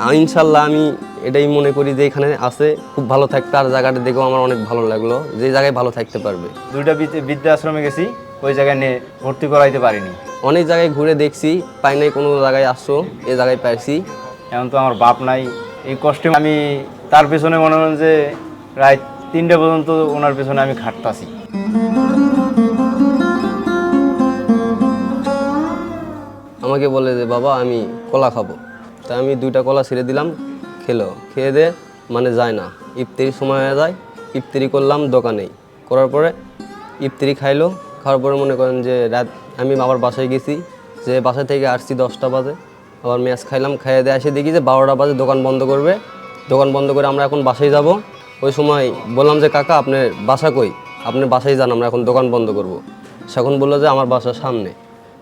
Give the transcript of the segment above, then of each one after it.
ইনশাল্লাহ আমি এটাই মনে করি যে এখানে আছে খুব ভালো থাকবে আর জায়গাটা দেখেও আমার অনেক ভালো লাগল যে জায়গায় ভালো থাকতে পারবে। দুইটা বৃদ্ধ- বৃদ্ধাশ্রমে গেছি ওই জায়গায় নিয়ে ভর্তি করাইতে পারিনি। অনেক জায়গায় ঘুরে দেখছি পাই নাই কোনো জায়গায় আসছো এ জায়গায় পাইছি। এখন তো আমার বাপ নাই এই কষ্টে আমি তার পেছনে মনে হয় যে রাত তিনটা পর্যন্ত ওনার পেছনে আমি খাটতাছি। আমাকে বলে যে বাবা আমি কলা খাব। তাই আমি দুইটা কলা ছেড়ে দিলাম, খেলো। খেয়ে দে মানে যায় না। ইফতারির সময় হয়ে যায়, ইফতারি করলাম দোকানেই। করার পরে ইফতারি খাইলো, খাওয়ার পরে মনে করেন যে রাত, আমি আবার বাসায় গেছি, যে বাসা থেকে আসছি দশটা বাজে। আবার ম্যাচ খাইলাম, খাইয়ে দিয়ে এসে দেখি যে বারোটা বাজে, দোকান বন্ধ করবে। দোকান বন্ধ করে আমরা এখন বাসায় যাব। ওই সময় বললাম যে, কাকা, আপনার বাসা কই? আপনি বাসায় যান, আমরা এখন দোকান বন্ধ করব। সেখন বলল যে, আমার বাসার সামনে।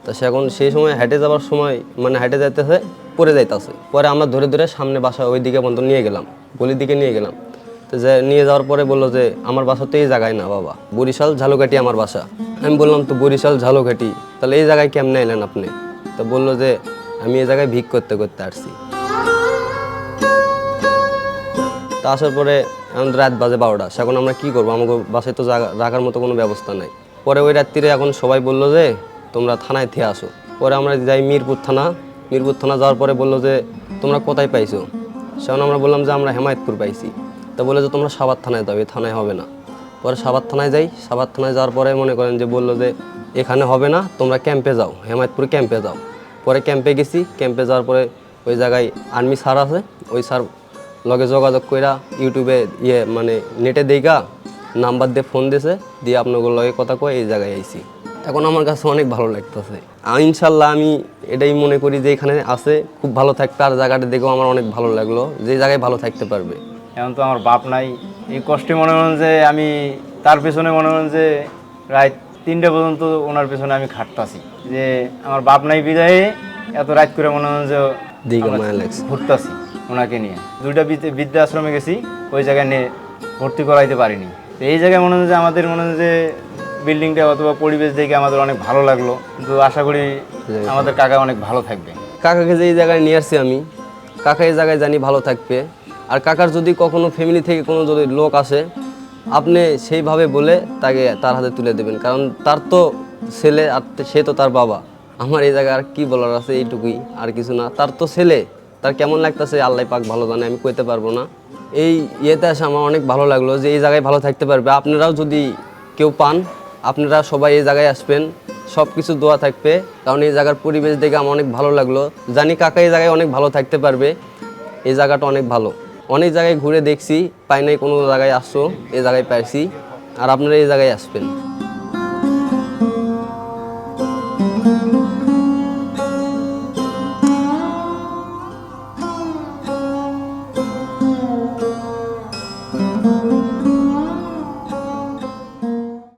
তা সে এখন সেই সময় হেঁটে যাওয়ার সময় মানে হেঁটে যাইতেছে পরে যাইতেছে। পরে আমরা ধরে ধরে সামনে বাসা ওই দিকে পর্যন্ত নিয়ে গেলাম, গলির দিকে নিয়ে গেলাম। তো যে নিয়ে যাওয়ার পরে বলল যে, আমার বাসা তো এই জায়গায় না বাবা, বরিশাল ঝালুকাঠি আমার বাসা। আমি বললাম, তো বরিশাল ঝালুকাঠি, তাহলে এই জায়গায় কেমনে এলেন আপনি? তো বলল যে, আমি এই জায়গায় ভিক করতে করতে আসছি। তা আসার পরে আমাদের রাত বাজে বারোটা এখন আমরা কি করব? আমাকে বাসায় তো রাখার মতো কোনো ব্যবস্থা নাই। পরে ওই রাত্রিরে এখন সবাই বলল যে তোমরা থানায় থেকে আসো। পরে আমরা যাই মিরপুর থানা। মিরপুর থানা যাওয়ার পরে বলল যে, তোমরা কোথায় পাইছো? সেখানে আমরা বললাম যে, আমরা হেমায়তপুর পাইছি। তা বলল যে, তোমরা সাবার থানায় যাবে, থানায় হবে না। পরে সাবার থানায় যাই। সাবার থানায় যাওয়ার পরে মনে করেন যে, বলল যে, এখানে হবে না, তোমরা ক্যাম্পে যাও, হেমায়তপুর ক্যাম্পে যাও। পরে ক্যাম্পে গেছি। ক্যাম্পে যাওয়ার পরে ওই জায়গায় আর্মি স্যার আছে। ওই স্যার লগে যোগাযোগ কইরা ইউটিউবে ইয়ে মানে নেটে দেইগা নাম্বার দিয়ে ফোন দিয়েছে দিয়ে আপনাদের লগে কথা কয়ে এই জায়গায় আইছি। এখন আমার কাছে অনেক ভালো লাগতেছে। ইনশাল্লাহ আমি এটাই মনে করি যে এখানে আছে খুব ভালো থাকবে আর জায়গাটা দেখেও আমার অনেক ভালো লাগল যে জায়গায় ভালো থাকতে পারবে। এখন তো আমার বাপ নাই। এই কষ্টে মনে হয় যে আমি তার পেছনে মনে হয় যে রাত তিনটে পর্যন্ত ওনার পেছনে আমি খাটতাছি। যে আমার বাপ নাই বিদায়ে এত রাত করে মনে হয় যে ঘুরতাছি ওনাকে নিয়ে। দুইটা বৃদ্ধ- বৃদ্ধাশ্রমে গেছি ওই জায়গায় নিয়ে ভর্তি করাইতে পারিনি। এই জায়গায় মনে হয় যে আমাদের মনে হয় যে বিল্ডিংটা অথবা পরিবেশ দেখে আমাদের অনেক ভালো লাগল। কিন্তু আশা করি আমাদের কাকা অনেক ভালো থাকবে। কাকাকে যে এই জায়গায় নিয়ে আসছি আমি কাকা এই জায়গায় জানি ভালো থাকবে। আর কাকার যদি কখনো ফ্যামিলি থেকে কোনো যদি লোক আসে আপনি সেইভাবে বলে তাকে তার হাতে তুলে দেবেন। কারণ তার তো ছেলে আর সে তো তার বাবা। আমার এই জায়গায় আর কি বলার আছে এইটুকুই আর কিছু না। তার তো ছেলে তার কেমন লাগতেছে আল্লাহ পাক ভালো জানে আমি কইতে পারব না। এই ইয়েতে আসে আমার অনেক ভালো লাগল যে এই জায়গায় ভালো থাকতে পারবে। আপনারাও যদি কেউ পান আপনারা সবাই এই জায়গায় আসবেন সব কিছু দোয়া থাকবে, কারণ এই জায়গার পরিবেশ দেখে আমার অনেক ভালো লাগল। জানি কাকা এই জায়গায় অনেক ভালো থাকতে পারবে, এই জায়গাটা অনেক ভালো। অনেক জায়গায় ঘুরে দেখছি, পাই নাই কোনো জায়গায় আসছো এই জায়গায় পাইছি, আর আপনারা এই জায়গায় আসবেন।